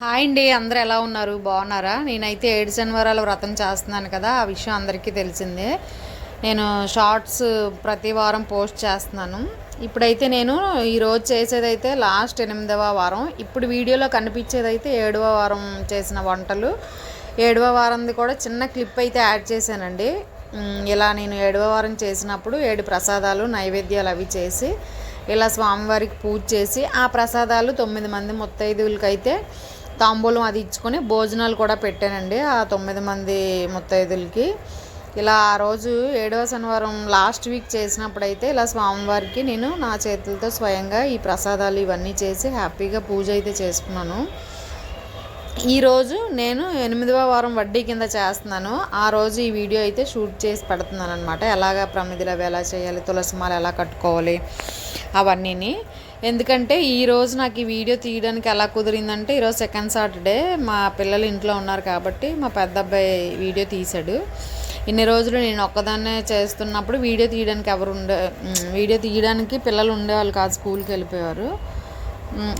Hi అండి అందరూ ఎలా ఉన్నారు? బాగున్నారా? నేనైతే ఏడు శనివారాల వ్రతం చేస్తున్నాను కదా ఆ విషయం అందరికీ తెలిసిందే. నేను షార్ట్స్ ప్రతి వారం పోస్ట్ చేస్తున్నాను. ఇప్పుడైతే నేను ఈరోజు చేసేదైతే లాస్ట్ ఎనిమిదవ వారం. ఇప్పుడు వీడియోలో కనిపించేదైతే ఏడవ వారం చేసిన వంటలు. ఏడవ వారంది కూడా చిన్న క్లిప్ అయితే యాడ్ చేశానండి. ఇలా నేను ఏడవ వారం చేసినప్పుడు ఏడు ప్రసాదాలు నైవేద్యాలు అవి చేసి ఇలా స్వామివారికి పూజ చేసి ఆ ప్రసాదాలు తొమ్మిది మంది ముత్తైదువులకైతే తాంబూలం అది ఇచ్చుకొని భోజనాలు కూడా పెట్టానండి ఆ తొమ్మిది మంది ముత్తైదులకి. ఇలా ఆ రోజు ఏడవ శనివారం లాస్ట్ వీక్ చేసినప్పుడైతే ఇలా స్వామివారికి నేను నా చేతులతో స్వయంగా ఈ ప్రసాదాలు ఇవన్నీ చేసి హ్యాపీగా పూజ అయితే చేసుకున్నాను. ఈరోజు నేను ఎనిమిదవ వారం వడ్డీ కింద చేస్తున్నాను. ఆ రోజు ఈ వీడియో అయితే షూట్ చేసి పెడుతున్నాను అనమాట ఎలాగ ప్రమిదలు అవి ఎలా చేయాలి తులసి మాల ఎలా కట్టుకోవాలి అవన్నీని. ఎందుకంటే ఈరోజు నాకు ఈ వీడియో తీయడానికి ఎలా కుదిరిందంటే ఈరోజు సెకండ్ సాటర్డే మా పిల్లలు ఇంట్లో ఉన్నారు కాబట్టి మా పెద్ద అబ్బాయి వీడియో తీశాడు. ఇన్ని రోజులు నేను ఒక్కదాన్నే చేస్తున్నప్పుడు వీడియో తీయడానికి ఎవరు ఉండే వీడియో తీయడానికి పిల్లలు ఉండేవాళ్ళు కాదు స్కూల్కి వెళ్ళిపోయారు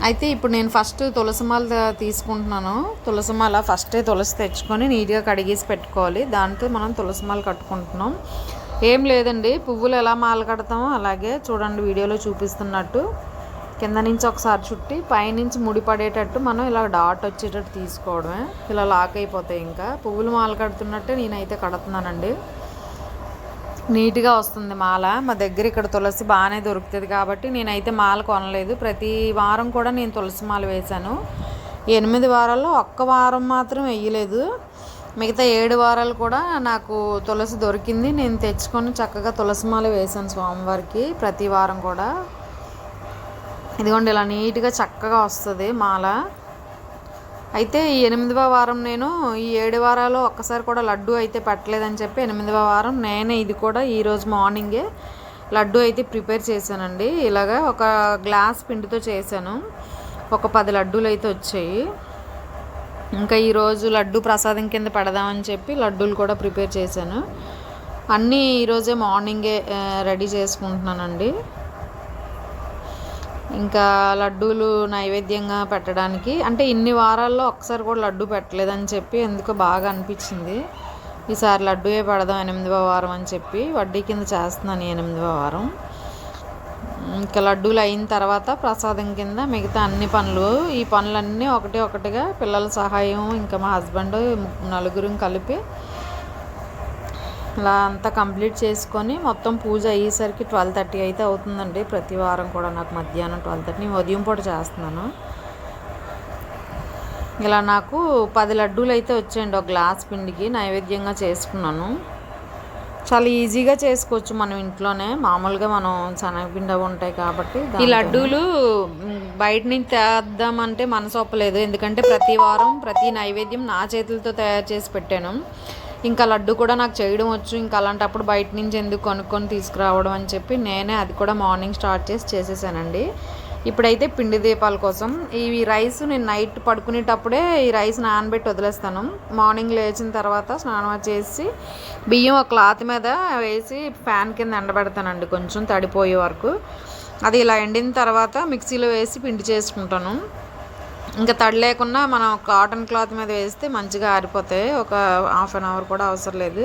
అయితే ఇప్పుడు నేను ఫస్ట్ తులసిమాల తీసుకుంటున్నాను. తులసిమాల ఫస్టే తులసి తెచ్చుకొని నీట్గా కడిగేసి పెట్టుకోవాలి. దాంతో మనం తులసిమాల కట్టుకుంటున్నాం. ఏం లేదండి పువ్వులు ఎలా మాల కడతామో అలాగే చూడండి వీడియోలో చూపిస్తున్నట్టు. కింద నుంచి ఒకసారి చుట్టి పైనుంచి ముడి పడేటట్టు మనం ఇలా డాట్ వచ్చేటట్టు తీసుకోవడమే. ఇలా లాక్ అయిపోతాయి ఇంకా. పువ్వులు మాల కడుతున్నట్టే నేనైతే కడుతున్నానండి. నీట్గా వస్తుంది మాల. మా దగ్గర ఇక్కడ తులసి బాగానే దొరుకుతుంది కాబట్టి నేనైతే మాల కొనలేదు. ప్రతి వారం కూడా నేను తులసి మాల వేశాను. ఎనిమిది వారాల్లో ఒక్క వారం మాత్రం వేయలేదు. మిగతా ఏడు వారాలు కూడా నాకు తులసి దొరికింది. నేను తెచ్చుకొని చక్కగా తులసి మాల వేశాను స్వామివారికి ప్రతి వారం కూడా. ఇదిగోండి ఇలా నీట్గా చక్కగా వస్తుంది మాల. అయితే ఈ ఎనిమిదవ వారం నేను ఈ ఏడు వారాలు ఒక్కసారి కూడా లడ్డు అయితే పెట్టలేదని చెప్పి ఎనిమిదవ వారం నేనే ఇది కూడా ఈరోజు మార్నింగే లడ్డు అయితే ప్రిపేర్ చేశానండి. ఇలాగా ఒక గ్లాస్ పిండితో చేశాను. ఒక పది లడ్డూలు అయితే వచ్చాయి. ఇంకా ఈరోజు లడ్డు ప్రసాదం కింద పెడదామని చెప్పి లడ్డూలు కూడా ప్రిపేర్ చేశాను. అన్నీ ఈరోజే మార్నింగే రెడీ చేసుకుంటున్నానండి. ఇంకా లడ్డూలు నైవేద్యంగా పెట్టడానికి. అంటే ఇన్ని వారాల్లో ఒకసారి కూడా లడ్డు పెట్టలేదని చెప్పి ఎందుకో బాగా అనిపించింది. ఈసారి లడ్డూయే పెడదాం ఎనిమిదవ వారం అని చెప్పి వడ్డీ కింద చేస్తున్నాను ఈ ఎనిమిదవ వారం. ఇంకా లడ్డూలు అయిన తర్వాత ప్రసాదం కింద మిగతా అన్ని పనులు ఈ పనులన్నీ ఒకటి ఒకటిగా పిల్లల సహాయం ఇంకా మా హస్బెండ్ నలుగురు కలిపి ఇలా అంతా కంప్లీట్ చేసుకొని మొత్తం పూజ అయ్యేసరికి ట్వెల్వ్ థర్టీ అయితే అవుతుందండి. ప్రతి వారం కూడా నాకు మధ్యాహ్నం ట్వెల్వ్ థర్టీ. నేను ఉదయం పూట చేస్తున్నాను. ఇలా నాకు పది లడ్డూలు అయితే వచ్చాయండి. ఒక గ్లాస్ పిండికి నైవేద్యంగా చేసుకున్నాను. చాలా ఈజీగా చేసుకోవచ్చు మనం ఇంట్లోనే. మామూలుగా మనం శనగపిండి అవి ఉంటాయి కాబట్టి ఈ లడ్డూలు బయట నుంచి తెద్దామంటే మనసు ఒప్పలేదు ఎందుకంటే ప్రతి వారం ప్రతి నైవేద్యం నా చేతులతో తయారు చేసి పెట్టాను. ఇంకా లడ్డు కూడా నాకు చేయడం వచ్చు ఇంకా అలాంటప్పుడు బయట నుంచి ఎందుకు కొనుక్కొని తీసుకురావడం అని చెప్పి నేనే అది కూడా మార్నింగ్ స్టార్ట్ చేసి చేసేసానండి. ఇప్పుడైతే పిండి దీపాల కోసం ఈ రైస్ నేను నైట్ పడుకునేటప్పుడే ఈ రైస్ నానబెట్టి వదిలేస్తాను. మార్నింగ్ లేచిన తర్వాత స్నానం చేసి బియ్యం ఒక క్లాత్ మీద వేసి ఫ్యాన్ కింద ఎండబెడతానండి కొంచెం తడిపోయే వరకు. అది ఇలా ఎండిన తర్వాత మిక్సీలో వేసి పిండి చేసుకుంటాను. ఇంకా తడి లేకుండా మనం కాటన్ క్లాత్ మీద వేస్తే మంచిగా ఆరిపోతాయి ఒక హాఫ్ అన్ అవర్ కూడా అవసరం లేదు.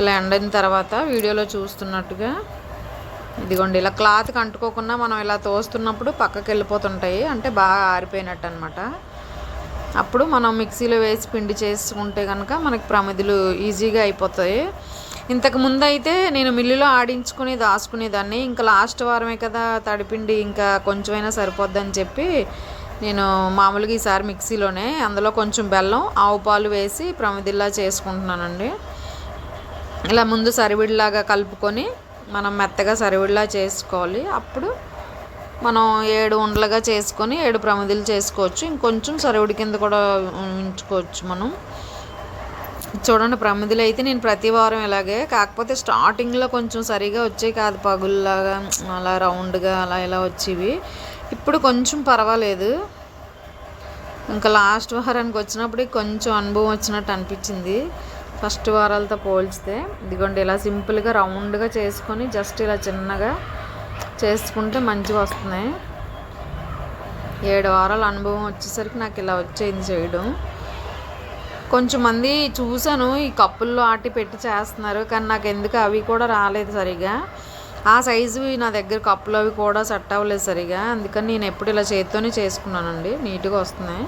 ఇలా ఎండిన తర్వాత వీడియోలో చూస్తున్నట్టుగా ఇదిగోండి ఇలా క్లాత్కి అంటుకోకుండా మనం ఇలా తోస్తున్నప్పుడు పక్కకి వెళ్ళిపోతుంటాయి. అంటే బాగా ఆరిపోయినట్టు అనమాట అప్పుడు మనం మిక్సీలో వేసి పిండి చేసుకుంటే కనుక మనకి ప్రమిదులు ఈజీగా అయిపోతాయి. ఇంతకు ముందు అయితే నేను మిల్లులో ఆడించుకుని దాచుకునేదాన్ని ఇంకా లాస్ట్ వారమే కదా తడిపిండి ఇంకా కొంచెమైనా సరిపోద్దని చెప్పి నేను మామూలుగా ఈసారి మిక్సీలోనే అందులో కొంచెం బెల్లం ఆవు పాలు వేసి ప్రమిదిల్లా చేసుకుంటున్నానండి. ఇలా ముందు సరివిడిలాగా కలుపుకొని మనం మెత్తగా సరివిడిలా చేసుకోవాలి. అప్పుడు మనం ఏడు ఉండలుగా చేసుకొని ఏడు ప్రమిదలు చేసుకోవచ్చు. ఇంకొంచెం సరివుడి కింద కూడా ఉంచుకోవచ్చు మనం. చూడండి ప్రమిదలు అయితే నేను ప్రతి వారం ఇలాగే కాకపోతే స్టార్టింగ్లో కొంచెం సరిగా వచ్చాయి కాదు. పగుల్లాగా అలా రౌండ్గా అలా ఇలా వచ్చేవి. ఇప్పుడు కొంచెం పర్వాలేదు. ఇంకా లాస్ట్ వారానికి వచ్చినప్పుడు కొంచెం అనుభవం వచ్చినట్టు అనిపించింది. ఫస్ట్ వారాలతో పోల్చితే ఇదిగోండి ఇలా సింపుల్గా రౌండ్గా చేసుకొని జస్ట్ ఇలా చిన్నగా చేసుకుంటే మంచిగా వస్తున్నాయి. ఏడు వారాల అనుభవం వచ్చేసరికి నాకు ఇలా వచ్చేది చేయడం. కొంచెం మంది చూశాను ఈ కప్పుల్లో ఆటి పెట్టి చేస్తున్నారు కానీ నాకు ఎందుకు అవి కూడా రాలేదు సరిగా. ఆ సైజు నా దగ్గర కప్పులు అవి కూడా సెట్ అవ్వలేదు సరిగా. అందుకని నేను ఎప్పుడు ఇలా చేత్తోనే చేసుకున్నానండి. నీట్గా వస్తున్నాయి.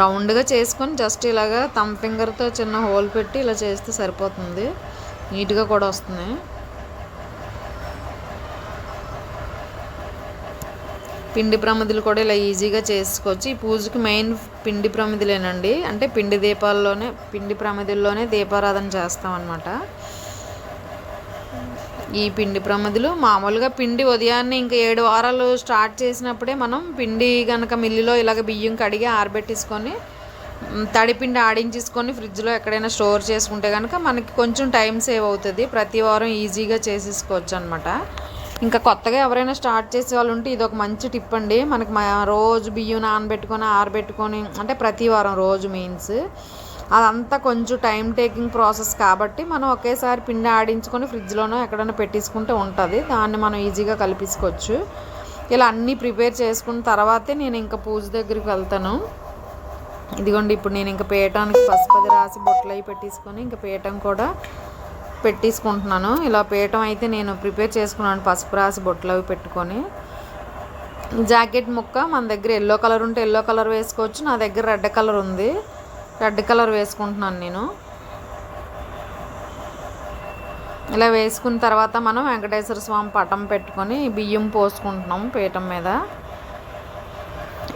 రౌండ్గా చేసుకొని జస్ట్ ఇలాగా తమ్ ఫింగర్తో చిన్న హోల్ పెట్టి ఇలా చేస్తే సరిపోతుంది. నీట్గా కూడా వస్తున్నాయి. పిండి ప్రమిదలు కూడా ఇలా ఈజీగా చేసుకోవచ్చు. ఈ పూజకి మెయిన్ పిండి ప్రమిదలేనండి. అంటే పిండి దీపాల్లోనే పిండి ప్రమిదల్లోనే దీపారాధన చేస్తామన్నమాట. ఈ పిండి ప్రమదులు. మామూలుగా పిండి ఉదయాన్నే ఇంకా ఏడు వారాలు స్టార్ట్ చేసినప్పుడే మనం పిండి కనుక మిల్లులో ఇలాగ బియ్యం కడిగి ఆరబెట్టేసుకొని తడిపిండి ఆడించేసుకొని ఫ్రిడ్జ్లో ఎక్కడైనా స్టోర్ చేసుకుంటే కనుక మనకి కొంచెం టైం సేవ్ అవుతుంది. ప్రతి వారం ఈజీగా చేసేసుకోవచ్చు అనమాట ఇంకా కొత్తగా ఎవరైనా స్టార్ట్ చేసే వాళ్ళు ఉంటే ఇది ఒక మంచి టిప్ అండి. మనకి మా రోజు బియ్యం నానబెట్టుకొని ఆరబెట్టుకొని అంటే ప్రతి వారం రోజు మీన్స్. అదంతా కొంచెం టైం టేకింగ్ ప్రాసెస్ కాబట్టి మనం ఒకేసారి పిండి ఆడించుకొని ఫ్రిడ్జ్లోనో ఎక్కడైనా పెట్టేసుకుంటే ఉంటుంది. దాన్ని మనం ఈజీగా కల్పించుకోవచ్చు ఇలా అన్నీ ప్రిపేర్ చేసుకున్న తర్వాతే నేను ఇంకా పూజ దగ్గరికి వెళ్తాను. ఇదిగోండి ఇప్పుడు నేను ఇంకా పీయటానికి పసుపది రాసి బొట్లు అవి పెట్టేసుకొని ఇంకా పీయటం కూడా పెట్టేసుకుంటున్నాను. ఇలా పీయటం అయితే నేను ప్రిపేర్ చేసుకున్నాను పసుపు రాసి బొట్లు అవి పెట్టుకొని. జాకెట్ ముక్క మన దగ్గర ఎల్లో కలర్ ఉంటే ఎల్లో కలర్ వేసుకోవచ్చు నా దగ్గర రెడ్ కలర్ ఉంది. రెడ్ కలర్ వేసుకుంటున్నాను నేను. ఇలా వేసుకున్న తర్వాత మనం వెంకటేశ్వర స్వామి పటం పెట్టుకొని బియ్యం పోసుకుంటున్నాం పీఠం మీద.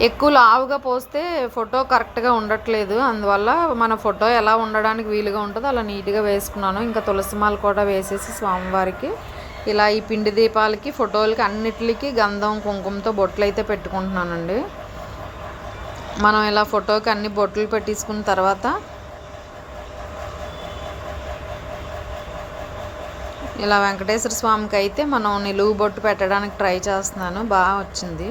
ఎక్కువ లావుగా పోస్తే ఫోటో కరెక్ట్గా ఉండట్లేదు. అందువల్ల మన ఫోటో ఎలా ఉండడానికి వీలుగా ఉంటుందో అలా నీట్గా వేసుకున్నాను. ఇంకా తులసిమాలు కూడా వేసేసి స్వామివారికి ఇలా ఈ పిండి దీపాలకి ఫోటోలకి అన్నిటికీ గంధం కుంకుమతో బొట్లు అయితే పెట్టుకుంటున్నానండి. మనం ఇలా ఫోటోకి అన్ని బొట్లు పెట్టేసుకున్న తర్వాత ఇలా వెంకటేశ్వర స్వామికి అయితే మనం నిలువు బొట్టు పెట్టడానికి ట్రై చేస్తున్నాను. బాగా వచ్చింది.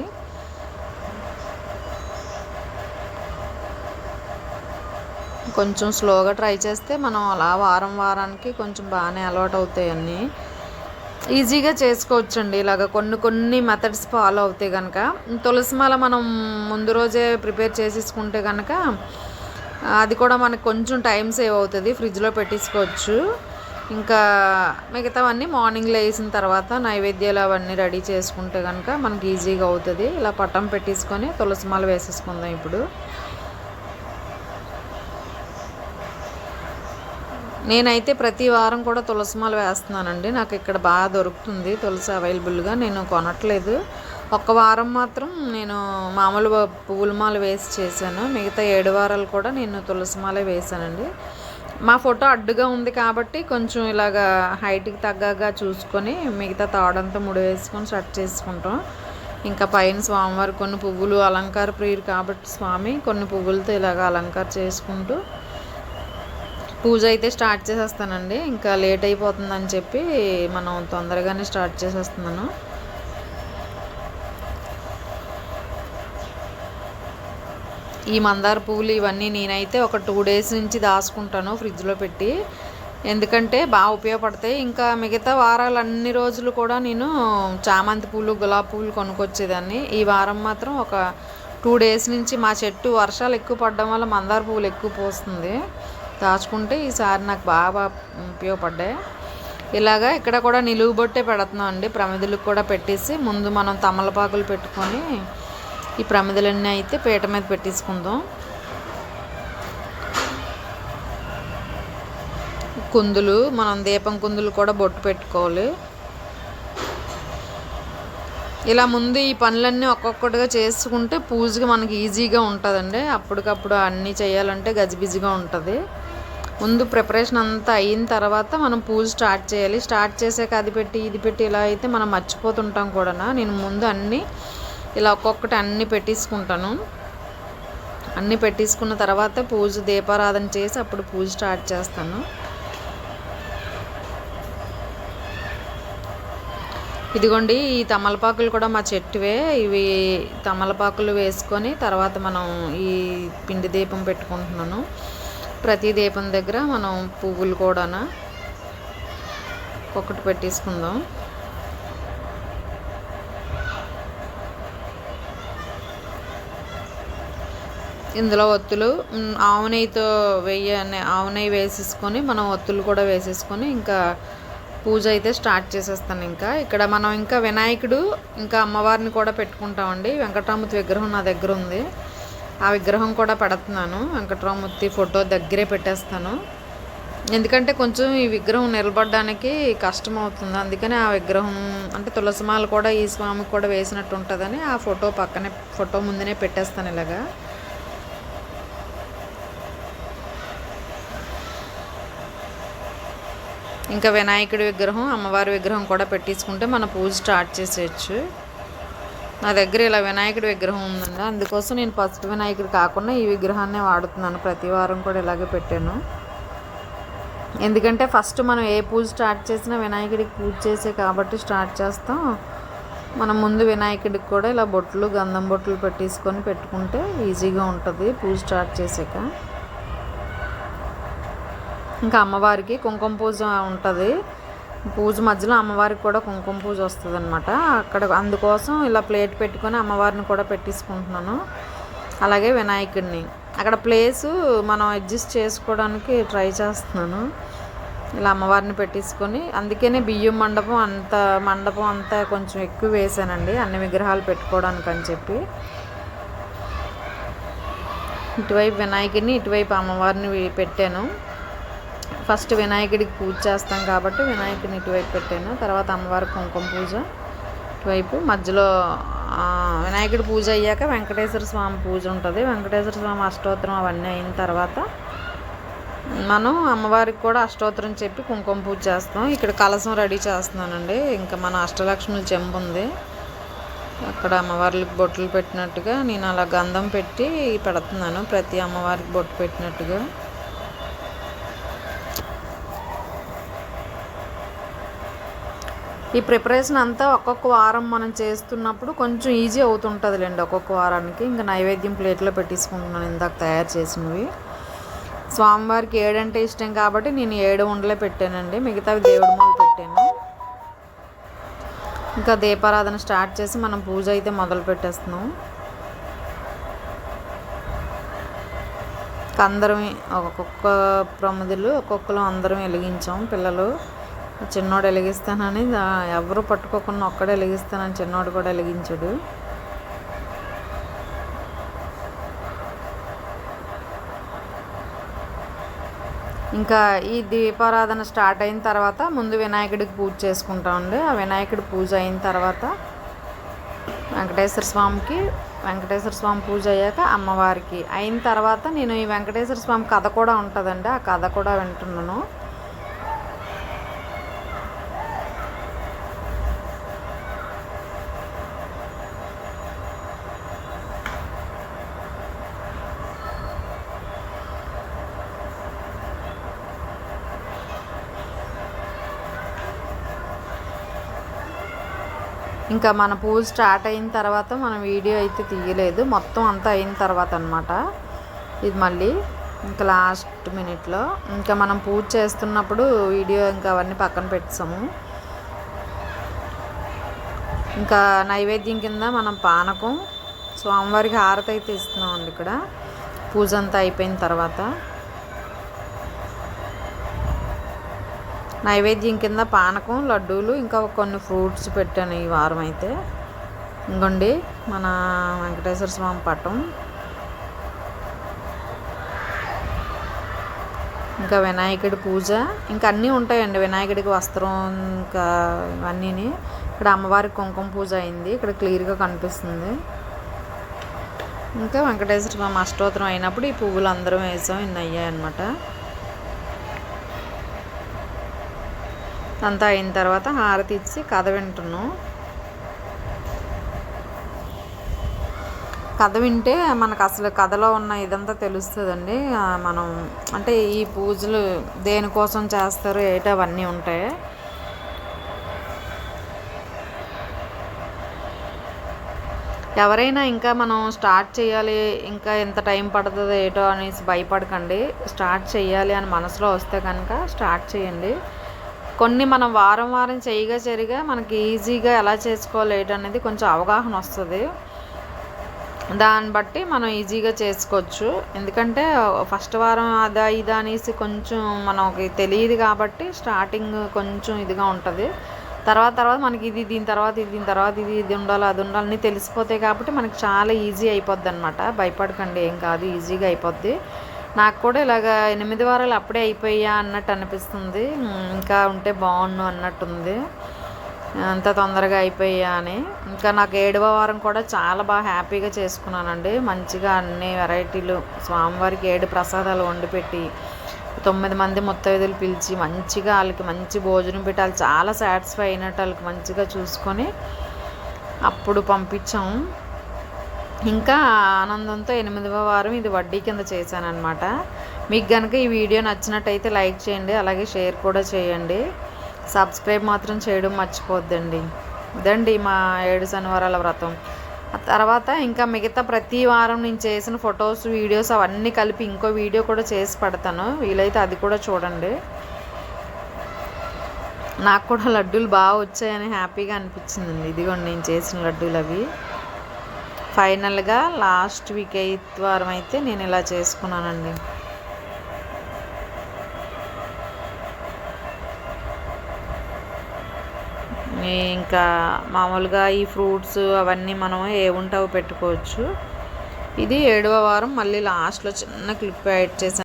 కొంచెం స్లోగా ట్రై చేస్తే మనం అలా వారం వారానికి కొంచెం బాగానే అలవాటు అవుతాయి అన్నీ. ఈజీగా చేసుకోవచ్చండి. ఇలాగ కొన్ని కొన్ని మెథడ్స్ ఫాలో అవుతాయి కనుక తులసిమాల మనం ముందు రోజే ప్రిపేర్ చేసేసుకుంటే కనుక అది కూడా మనకు కొంచెం టైం సేవ్ అవుతుంది. ఫ్రిడ్జ్లో పెట్టేసుకోవచ్చు. ఇంకా మిగతావన్నీ మార్నింగ్లో వేసిన తర్వాత నైవేద్యాలు అవన్నీ రెడీ చేసుకుంటే కనుక మనకి ఈజీగా అవుతుంది. ఇలా పట్టం పెట్టేసుకొని తులసిమాల వేసేసుకుందాం ఇప్పుడు. నేనైతే ప్రతి వారం కూడా తులసిమాల వేస్తున్నానండి. నాకు ఇక్కడ బాగా దొరుకుతుంది తులసి అవైలబుల్గా. నేను కొనట్లేదు. ఒక్క వారం మాత్రం నేను మామూలు పువ్వుల మాల వేసి చేశాను. మిగతా ఏడు వారాలు కూడా నేను తులసి మాలే వేశానండి. మా ఫోటో అడ్డుగా ఉంది కాబట్టి కొంచెం ఇలాగా హైట్కి తగ్గగా చూసుకొని మిగతా తాడంతా ముడి వేసుకొని సెట్ చేసుకుంటాం. ఇంకా పైన స్వామివారు కొన్ని పువ్వులు అలంకార ప్రియురు కాబట్టి స్వామి కొన్ని పువ్వులతో ఇలాగ అలంకార చేసుకుంటూ పూజ అయితే స్టార్ట్ చేసేస్తానండి. ఇంకా లేట్ అయిపోతుందని చెప్పి మనం తొందరగానే స్టార్ట్ చేసేస్తున్నాను. ఈ మందార పువ్వులు ఇవన్నీ నేనైతే ఒక టూ డేస్ నుంచి దాచుకుంటాను ఫ్రిడ్జ్లో పెట్టి. ఎందుకంటే బాగా ఉపయోగపడతాయి. ఇంకా మిగతా వారాలు అన్ని రోజులు కూడా నేను చామంతి పూలు గులాబీ పూలు కొనుక్కొచ్చేదాన్ని. ఈ వారం మాత్రం ఒక టూ డేస్ నుంచి మా చెట్టు వర్షాలు ఎక్కువ పడడం వల్ల మందార పువ్వులు ఎక్కువ పోస్తుంది. దాచుకుంటే ఈసారి నాకు బాగా ఉపయోగపడ్డాయి. ఇలాగా ఇక్కడ కూడా నిలువు బొట్టే పెడుతున్నాం అండి. ప్రమిదలకు కూడా పెట్టేసి ముందు మనం తమలపాకులు పెట్టుకొని ఈ ప్రమిదలన్నీ అయితే పీట మీద పెట్టేసుకుందాం. కుందులు మనం దీపం కుందులు కూడా బొట్టు పెట్టుకోవాలి. ఇలా ముందు ఈ పనులన్నీ ఒక్కొక్కటిగా చేసుకుంటే పూజకి మనకి ఈజీగా ఉంటుందండి. అప్పటికప్పుడు అన్నీ చేయాలంటే గజిబిజిగా ఉంటుంది. ముందు ప్రిపరేషన్ అంతా అయిన తర్వాత మనం పూజ స్టార్ట్ చేయాలి. స్టార్ట్ చేసాక అది పెట్టి ఇది పెట్టి ఇలా అయితే మనం మర్చిపోతుంటాం కూడా నేను ముందు అన్నీ ఇలా ఒక్కొక్కటి అన్నీ పెట్టేసుకుంటాను. అన్నీ పెట్టేసుకున్న తర్వాత పూజ దీపారాధన చేసి అప్పుడు పూజ స్టార్ట్ చేస్తాను. ఇదిగోండి ఈ తమలపాకులు కూడా మా చెట్టువే. ఇవి తమలపాకులు వేసుకొని తర్వాత మనం ఈ పిండి దీపం పెట్టుకుంటున్నాను. ప్రతి దీపం దగ్గర మనం పువ్వులు కూడా ఒకటి పెట్టేసుకుందాం. ఇందులో ఒత్తులు మ్, ఆవు నెయ్యితో వెయ్యి ఆవు నెయ్యి వేసేసుకొని మనం ఒత్తులు కూడా వేసేసుకొని ఇంకా పూజ అయితే స్టార్ట్ చేసేస్తాను ఇంకా. ఇక్కడ మనం ఇంకా వినాయకుడు ఇంకా అమ్మవారిని కూడా పెట్టుకుంటామండి. వెంకటరామూర్తి విగ్రహం నా దగ్గర ఉంది. ఆ విగ్రహం కూడా పెడుతున్నాను. వెంకటరామూర్తి ఫోటో దగ్గరే పెట్టేస్తాను. ఎందుకంటే కొంచెం ఈ విగ్రహం నిలబడడానికి కష్టం అవుతుంది. అందుకని ఆ విగ్రహం అంటే తులసిమాల కూడా ఈ స్వామికి కూడా వేసినట్టు ఉంటుందని ఆ ఫోటో పక్కనే ఫోటో ముందునే పెట్టేస్తాను ఇలాగా. ఇంకా వినాయకుడి విగ్రహం అమ్మవారి విగ్రహం కూడా పెట్టించుకుంటే మన పూజ స్టార్ట్ చేసేయచ్చు. నా దగ్గర ఇలా వినాయకుడి విగ్రహం ఉందండి. అందుకోసం నేను ఫస్ట్ వినాయకుడు కాకుండా ఈ విగ్రహాన్నే వాడుతున్నాను. ప్రతి వారం కూడా ఇలాగే పెట్టాను. ఎందుకంటే ఫస్ట్ మనం ఏ పూజ స్టార్ట్ చేసినా వినాయకుడికి పూజ చేసే కాబట్టి స్టార్ట్ చేస్తాం. మనం ముందు వినాయకుడికి కూడా ఇలా బొట్లు గంధం బొట్లు పెట్టేసుకొని పెట్టుకుంటే ఈజీగా ఉంటుంది పూజ స్టార్ట్ చేసాక. ఇంకా అమ్మవారికి కుంకుమ పూజ ఉంటుంది. పూజ మధ్యలో అమ్మవారికి కూడా కుంకుమ పూజ వస్తుంది అనమాట అక్కడ అందుకోసం ఇలా ప్లేట్ పెట్టుకొని అమ్మవారిని కూడా పెట్టించుకుంటున్నాను. అలాగే వినాయకుడిని. అక్కడ ప్లేసు మనం అడ్జస్ట్ చేసుకోవడానికి ట్రై చేస్తున్నాను. ఇలా అమ్మవారిని పెట్టించుకొని అందుకనే బియ్యం మండపం అంత మండపం అంతా కొంచెం ఎక్కువ వేసానండి. అన్ని విగ్రహాలు పెట్టుకోవడానికి అని చెప్పి. ఇటువైపు వినాయకుడిని ఇటువైపు అమ్మవారిని పెట్టాను. ఫస్ట్ వినాయకుడికి పూజ చేస్తాం కాబట్టి వినాయకుడిని ఇటువైపు పెట్టాను. తర్వాత అమ్మవారి కుంకుమ పూజ ఇటువైపు. మధ్యలో వినాయకుడి పూజ అయ్యాక వెంకటేశ్వర స్వామి పూజ ఉంటుంది. వెంకటేశ్వర స్వామి అష్టోత్తరం అవన్నీ అయిన తర్వాత మనం అమ్మవారికి కూడా అష్టోత్తరం చెప్పి కుంకుమ పూజ చేస్తాం. ఇక్కడ కలసం రెడీ చేస్తున్నానండి. ఇంకా మన అష్టలక్ష్మి చెంబు ఉంది. అక్కడ అమ్మవారికి బొట్లు పెట్టినట్టుగా నేను అలా గంధం పెట్టి పెడుతున్నాను. ప్రతి అమ్మవారికి బొట్టు పెట్టినట్టుగా. ఈ ప్రిపరేషన్ అంతా ఒక్కొక్క వారం మనం చేస్తున్నప్పుడు కొంచెం ఈజీ అవుతుంటుందిలేండి ఒక్కొక్క వారానికి. ఇంకా నైవేద్యం ప్లేట్లో పెట్టేసుకుంటున్నాను ఇందాక తయారు చేసినవి. స్వామివారికి ఏడంటే ఇష్టం కాబట్టి నేను ఏడు ఉండలే పెట్టానండి. మిగతావి దేవుడి మూలు పెట్టాను. ఇంకా దీపారాధన స్టార్ట్ చేసి మనం పూజ అయితే మొదలు పెట్టేస్తున్నాం. ఇంకా అందరం ఒక్కొక్క ప్రమదులు ఒక్కొక్కరు అందరం వెలిగించాం పిల్లలు. చిన్నోడు వెలిగిస్తానని ఎవరు పట్టుకోకుండా ఒక్కడే వెలిగిస్తానని చిన్నోడు కూడా వెలిగించాడు ఇంకా ఈ దీపారాధన స్టార్ట్ అయిన తర్వాత ముందు వినాయకుడికి పూజ చేసుకుంటామండి ఆ వినాయకుడి పూజ అయిన తర్వాత వెంకటేశ్వర స్వామికి వెంకటేశ్వర స్వామి పూజ అయ్యాక అమ్మవారికి. అయిన తర్వాత నేను ఈ వెంకటేశ్వర స్వామి కథ కూడా ఉంటుందండి. ఆ కథ కూడా వింటున్నాను. ఇంకా మన పూజ స్టార్ట్ అయిన తర్వాత మనం వీడియో అయితే తీయలేదు. మొత్తం అంతా అయిన తర్వాత అనమాట ఇది మళ్ళీ ఇంకా లాస్ట్ మినిట్లో. ఇంకా మనం పూజ చేస్తున్నప్పుడు వీడియో ఇంకా అవన్నీ పక్కన పెట్టాము ఇంకా నైవేద్యం కింద మనం పానకం స్వామివారికి హారతి అయితే ఇస్తున్నామండి ఇక్కడ. పూజ అంతా అయిపోయిన తర్వాత. నైవేద్యం కింద పానకం లడ్డూలు ఇంకా కొన్ని ఫ్రూట్స్ పెట్టాను ఈ వారం అయితే ఇంకోండి మన వెంకటేశ్వర స్వామి పటం. ఇంకా వినాయకుడి పూజ. ఇంకా అన్నీ ఉంటాయండి వినాయకుడికి వస్త్రం ఇంకా ఇవన్నీని. ఇక్కడ అమ్మవారికి కుంకుమ పూజ అయింది ఇక్కడ క్లియర్గా కనిపిస్తుంది. ఇంకా వెంకటేశ్వర స్వామి అష్టోత్తరం అయినప్పుడు ఈ పువ్వులు అందరం వేసాం ఇన్ని అయ్యాయి అనమాట అంతా అయిన తర్వాత హారతి ఇచ్చి కథ వింటున్నాం. కథ వింటే మనకు అసలు కథలో ఉన్న ఇదంతా తెలుస్తుందండి. మనం అంటే ఈ పూజలు దేనికోసం చేస్తారు ఏటో అవన్నీ ఉంటాయి. ఎవరైనా ఇంకా మనం స్టార్ట్ చేయాలి ఇంకా ఎంత టైం పడుతుందో ఏటో అనేసి భయపడకండి. స్టార్ట్ చేయాలి అని మనసులో వస్తే కనుక స్టార్ట్ చేయండి. కొన్ని మనం వారం వారం చేయగా జరిగా మనకి ఈజీగా ఎలా చేసుకోవాలి అనేది కొంచెం అవగాహన వస్తుంది. దాన్ని బట్టి మనం ఈజీగా చేసుకోవచ్చు. ఎందుకంటే ఫస్ట్ వారం అదా ఇదా అనేసి కొంచెం మనకి తెలియదు కాబట్టి స్టార్టింగ్ కొంచెం ఇదిగా ఉంటుంది. తర్వాత తర్వాత మనకి ఇది దీని తర్వాత ఇది దీని తర్వాత ఇది ఇది ఉండాలి అది ఉండాలని తెలిసిపోతాయి కాబట్టి మనకి చాలా ఈజీ అయిపోద్ది అనమాట భయపడకండి ఏం కాదు ఈజీగా అయిపోద్ది. నాకు కూడా ఇలాగ ఎనిమిది వారాలు అప్పుడే అయిపోయా అన్నట్టు అనిపిస్తుంది. ఇంకా ఉంటే బాగుండు అన్నట్టుంది. అంత తొందరగా అయిపోయా అని. ఇంకా నాకు ఏడవ వారం కూడా చాలా బాగా హ్యాపీగా చేసుకున్నానండి. మంచిగా అన్ని వెరైటీలు స్వామివారికి ఏడు ప్రసాదాలు వండిపెట్టి తొమ్మిది మంది ముత్తైదులు పిలిచి మంచిగా వాళ్ళకి మంచి భోజనం పెట్టి వాళ్ళు చాలా సాటిస్ఫై అయినట్టు వాళ్ళకి మంచిగా చూసుకొని అప్పుడు పంపించాం. ఇంకా ఆనందంతో ఎనిమిదవ వారం ఇది వడ్డీ కింద చేశానమాట మీకు కనుక ఈ వీడియో నచ్చినట్టయితే లైక్ చేయండి అలాగే షేర్ కూడా చేయండి. సబ్స్క్రైబ్ మాత్రం చేయడం మర్చిపోద్దండి. ఇదండి మా ఏడు శనివారాల వ్రతం. తర్వాత ఇంకా మిగతా ప్రతి వారం నేను చేసిన ఫొటోస్ వీడియోస్ అవన్నీ కలిపి ఇంకో వీడియో కూడా చేసి పెడతాను. వీలైతే అది కూడా చూడండి. నాకు కూడా లడ్డూలు బాగా వచ్చాయని హ్యాపీగా అనిపించిందండి. ఇదిగోండి నేను చేసిన లడ్డూలు అవి. ఫైనల్గా లాస్ట్ వీక్ ఎయిత్ వారం అయితే నేను ఇలా చేసుకున్నానండి. ఇంకా మామూలుగా ఈ ఫ్రూట్స్ అవన్నీ మనం ఏ ఉంటావో పెట్టుకోవచ్చు. ఇది ఏడవ వారం మళ్ళీ లాస్ట్లో చిన్న క్లిప్ యాడ్ చేశాను.